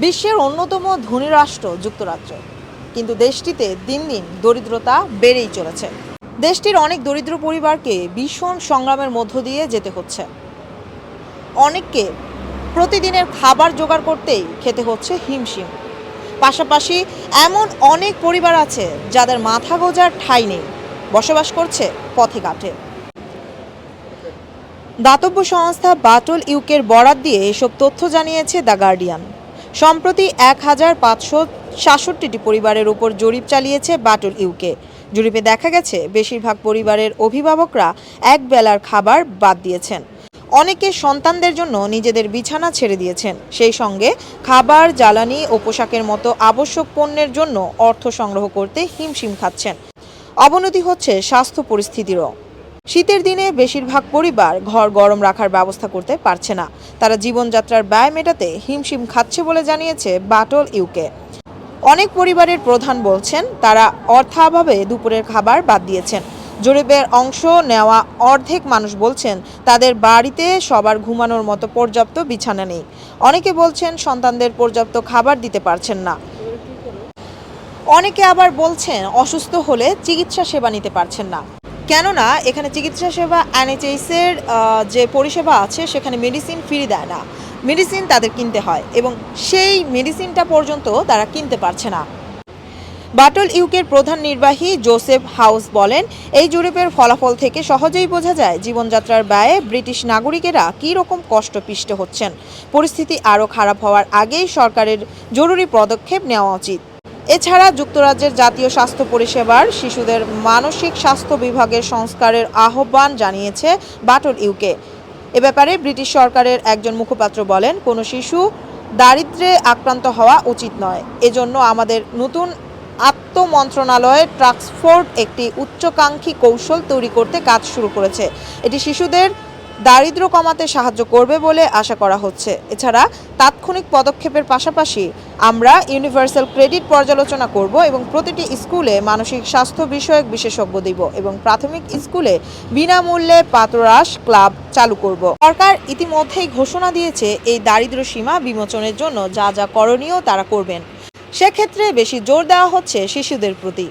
বিশ্বের অন্যতম ধনী রাষ্ট্র যুক্তরাজ্য। কিন্তু দেশটিতে দিন দিন দরিদ্রতা বেড়েই চলেছে। দেশটির অনেক দরিদ্র পরিবারকে ভীষণ সংগ্রামের মধ্য দিয়ে যেতে হচ্ছে। অনেককে প্রতিদিনের খাবার জোগাড় করতেই খেতে হচ্ছে হিমশিম। পাশাপাশি এমন অনেক পরিবার আছে যাদের মাথা গোজার ঠাঁই নেই, বসবাস করছে পথে ঘাটে। দাতব্য সংস্থা বাটল ইউকের বরাত দিয়ে এসব তথ্য জানিয়েছে দ্য গার্ডিয়ান। সম্প্রতি এক হাজার পাঁচশো সাতষট্টিটি পরিবারের উপর জরিপ চালিয়েছে বাটল ইউকে। জরিপে দেখা গেছে, বেশিরভাগ পরিবারের অভিভাবকরা এক বেলার খাবার বাদ দিয়েছেন। অনেকে সন্তানদের জন্য নিজেদের বিছানা ছেড়ে দিয়েছেন। সেই সঙ্গে খাবার, জ্বালানি ও পোশাকের মতো আবশ্যক পণ্যের জন্য অর্থ সংগ্রহ করতে হিমশিম খাচ্ছেন। অবনতি হচ্ছে স্বাস্থ্য পরিস্থিতিরও। শীতের দিনে বেশিরভাগ পরিবার ঘর গরম রাখার ব্যবস্থা করতে পারছে না। তারা জীবনযাত্রার ব্যয় মেটাতে হিমশিম খাচ্ছে বলে জানিয়েছে বাটল ইউকে। অনেক পরিবারের প্রধান বলছেন, তারা অর্থাভাবে দুপুরের খাবার বাদ দিয়েছেন। জরিপের অংশ নেওয়া অর্ধেক মানুষ বলছেন, তাদের বাড়িতে সবার ঘুমানোর মতো পর্যাপ্ত বিছানা নেই। অনেকে বলছেন, সন্তানদের পর্যাপ্ত খাবার দিতে পারছেন না। অনেকে আবার বলছেন, অসুস্থ হলে চিকিৎসা সেবা নিতে পারছেন না। কেননা এখানে চিকিৎসা সেবা এনএচএস এর আহ, যে পরিষেবা আছে সেখানে মেডিসিন ফ্রি দেয় না। মেডিসিন তাদের কিনতে হয় এবং সেই মেডিসিনটা পর্যন্ত তারা কিনতে পারছে না। বাটল ইউকের প্রধান নির্বাহী জোসেফ হাউস বলেন এই জরিপের ফলাফল থেকে সহজেই বোঝা যায় জীবনযাত্রার ব্যয়ে ব্রিটিশ নাগরিকেরা কী রকম কষ্ট পিষ্ট হচ্ছেন। পরিস্থিতি আরও খারাপ হওয়ার আগেই সরকারের জরুরি পদক্ষেপ নেওয়া উচিত। এছাড়া যুক্তরাজ্যের জাতীয় স্বাস্থ্য পরিষেবার শিশুদের মানসিক স্বাস্থ্য বিভাগের সংস্কারের আহ্বান জানিয়েছে বাটর ইউকে। এ ব্যাপারে ব্রিটিশ সরকারের একজন মুখপাত্র বলেন, কোনো শিশু দারিদ্রে আক্রান্ত হওয়া উচিত নয়। এজন্য আমাদের নতুন আত্ম মন্ত্রণালয়ের ট্রাক্সফোর্ড একটি উচ্চাকাঙ্ক্ষী কৌশল তৈরি করতে কাজ শুরু করেছে। এটি শিশুদের দারিদ্র্য কমাতে সাহায্য করবে বলে আশা করা হচ্ছে। এছাড়া তাৎক্ষণিক পদক্ষেপের পাশাপাশি আমরা ইউনিভার্সাল ক্রেডিট পর্যালোচনা করব এবং প্রতিটি স্কুলে মানসিক স্বাস্থ্য বিষয়ক বিশেষজ্ঞ দিব এবং প্রাথমিক স্কুলে বিনামূল্যে পাতরাস ক্লাব চালু করব। সরকার ইতিমধ্যেই ঘোষণা দিয়েছে এই দারিদ্র্য সীমা বিমোচনের জন্য যা যা করণীয় তারা করবেন। সেক্ষেত্রে বেশি জোর দেওয়া হচ্ছে শিশুদের প্রতি।